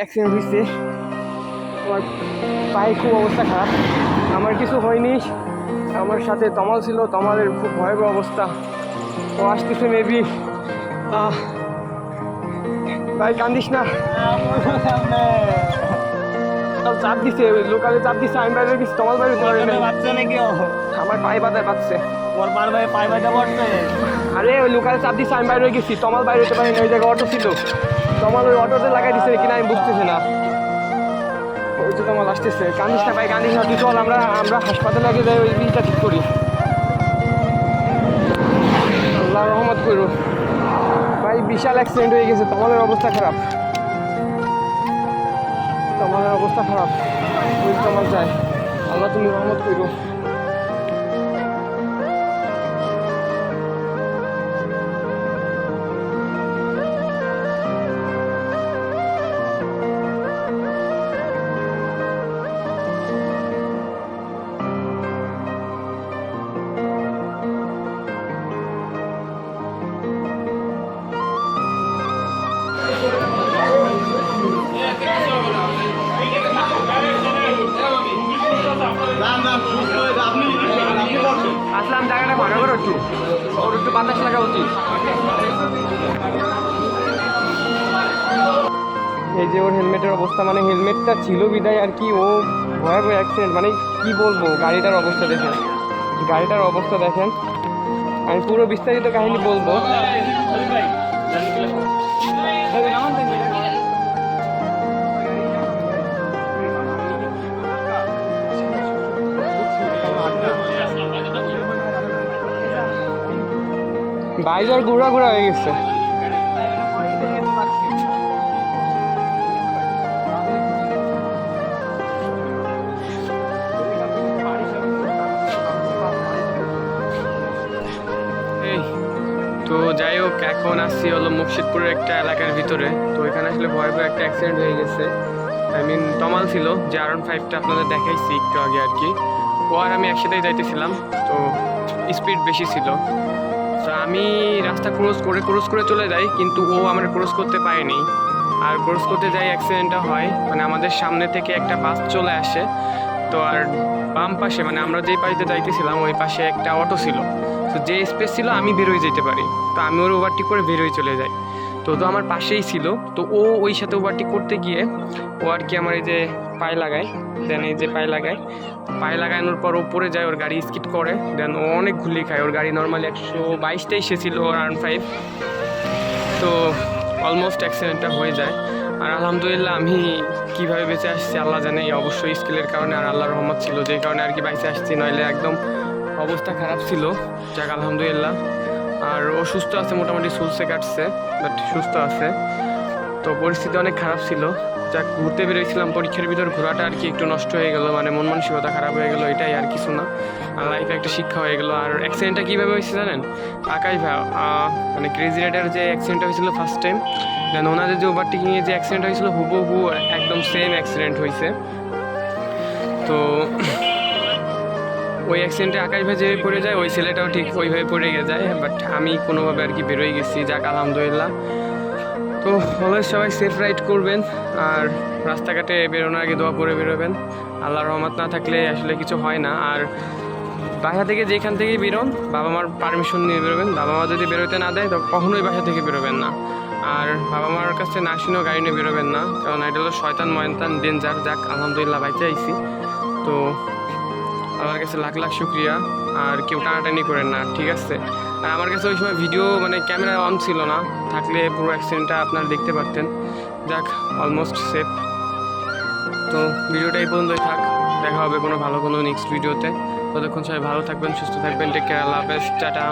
Accident হয়েছে আমার পায়ে খুব অবস্থা খারাপ। আমার কিছু হয়নি। আমার সাথে তমাল ছিল। তমালের খুব ভয়াবহ অবস্থা। ও আসতেছে মেবি ভাই কান্দিস না। চাপ দিছে লোকালে চাপ দিছে। আমি বাইরে গেছি তমাল বাইরে। বাচ্চা নাকি আমার পায়ে বাদায় ভাই পাই বাইটা পড়ছে? আরে ওই লোকালে চাপ দিছে আমি বাইরে গেছি। তমাল বাইরে হতে পারি না ওই জায়গায় অটো ছিল। তমাল ওই অটোতে লাগাই দিছে কিনা আমি বুঝতেছি না। ওই তো তমাল আসতেছে। কান্দিস না ভাই, কান্দিস না, তুই চল, আমরা আমরা হাসপাতালে আগে যাই, ওই জিনিসটা ঠিক করি। আল্লাহ রহমত করু ভাই, বিশাল অ্যাক্সিডেন্ট হয়ে গেছে, তোমাদের অবস্থা খারাপ। তোমাদের অবস্থা খারাপ। তমাল যায়। আল্লাহ তুমি রহমত করু করে একটু ওর একটু বাতাস লাগা উচিত। এই যে ওর হেলমেটের অবস্থা মানে হেলমেটটা ছিল বিদায় আর কি ও ভয়াবহ অ্যাক্সিডেন্ট মানে কি বলব গাড়িটার অবস্থা দেখেন। গাড়িটার অবস্থা দেখেন। আমি পুরো বিস্তারিত কাহিনী বলব। বাইজার ঘোরা ঘোরা হয়ে গেছে। তো যাই হোক, এখন আসছি হলো মুর্শিদপুরের একটা এলাকার ভিতরে। তো এখানে আসলে ভয়াবহ একটা অ্যাক্সিডেন্ট হয়ে গেছে। আই মিন তমাল ছিল, যে আর ফাইভটা আপনাদের দেখাইছি একটু আগে আর কি। ও আর আমি একসাথেই যাইতেছিলাম, তো স্পিড বেশি ছিল। তো আমি রাস্তা ক্রস করে ক্রস করে চলে যাই, কিন্তু ও আমার ক্রস করতে পারেনি। আর ক্রস করতে যাই অ্যাক্সিডেন্টটা হয় মানে আমাদের সামনে থেকে একটা বাস চলে আসে। তো আর বাম পাশে মানে আমরা যেই পাশে যাইতেছিলাম, ওই পাশে একটা অটো ছিল। তো যে স্পেস ছিল, আমি বেরোয় যেতে পারি। তো আমি ওর ওভারটেক করে বেরোয় চলে যাই। তো তো আমার পাশেই ছিল। তো ও ওই সাথে ওভারটেক করতে গিয়ে ও আর কি আমার এই যে পায়ে লাগায় দেন এই যে পায়ে লাগায়। পায়ে লাগানোর পর ও পড়ে যায়, ওর গাড়ি স্কিট করে। দেন ও অনেক ঘুলি খায়, ওর গাড়ি নর্মালি একশো বাইশটা এসেছিল ওর আর্ন ফাইভ তো অলমোস্ট অ্যাক্সিডেন্টটা হয়ে যায়। আর আলহামদুলিল্লাহ আমি কীভাবে বেঁচে আসছি আল্লাহ জানে অবশ্যই স্কিলের কারণে। আর আল্লাহর রহমত ছিল যে কারণে আর কি বাইসে আসছি। নইলে একদম অবস্থা খারাপ ছিল। যাক, আলহামদুলিল্লাহ। আর ও সুস্থ আছে, মোটামুটি সুলসে কাটছে বাট সুস্থ আছে। তো পরিস্থিতি অনেক খারাপ ছিল। যাক, ঘুরতে বেরিয়েছিলাম, পরীক্ষার ভিতর ঘোরাটা আর কি একটু নষ্ট হয়ে গেল মানে মন মানসিকতা খারাপ হয়ে গেলো, এটাই আর কিছু না। আর লাইফে একটা শিক্ষা হয়ে গেলো, আর অ্যাক্সিডেন্টটা কীভাবে হয়েছে জানেন? আকাশ ভাই মানে ক্রেজি রাইডার যে অ্যাক্সিডেন্টটা হয়েছিল ফার্স্ট টাইম দেন ওনাদের যে ওভারটেকিংয়ে যে অ্যাক্সিডেন্ট হয়েছিল, হুবহু একদম সেম অ্যাক্সিডেন্ট হয়েছে। তো ওই অ্যাক্সিডেন্টে আকাশ ভাই যেভাবে পড়ে যায়, ওই ছেলেটাও ঠিক ওইভাবে পড়ে গিয়ে যায় বাট আমি কোনোভাবে আর কি বেরোয় গেছি, যাক, আলহামদুলিল্লাহ। তো অলওয়েজ সবাই সেফ রাইড করবেন, আর রাস্তাঘাটে বেরোনোর আগে দোয়া করে বেরোবেন। আল্লাহর রহমত না থাকলে আসলে কিছু হয় না, আর বাসা থেকে যেখান থেকেই বেরোন বাবা মার পারমিশন নিয়ে বেরোবেন। বাবা মা যদি বেরোতে না দেয়, তো কখনোই বাসা থেকে বেরোবেন না। আর বাবা মার কাছে না শুনেও গাড়ি নিয়ে বেরোবেন না, কারণ এটা হলো শয়তান, ময়তান ডেঞ্জার যাক, আলহামদুলিল্লাহ বাইতে আইছি। তো আমার কাছে লাখ লাখ শুক্রিয়া। আর কেউ টানাটানি করেন না, ঠিক আছে? আর আমার কাছে ওই সময় ভিডিও মানে ক্যামেরা অন ছিল না। থাকলে পুরো অ্যাক্সিডেন্টটা আপনারা দেখতে পারতেন। যাক অলমোস্ট সেফ তো ভিডিওটা এই পর্যন্তই থাক। দেখা হবে কোনো ভালো কোনো নেক্সট ভিডিওতে ততক্ষণ সবাই ভালো থাকবেন, সুস্থ থাকবেন টেক কেয়ার আল্লাহ হাফেজ, টাটা।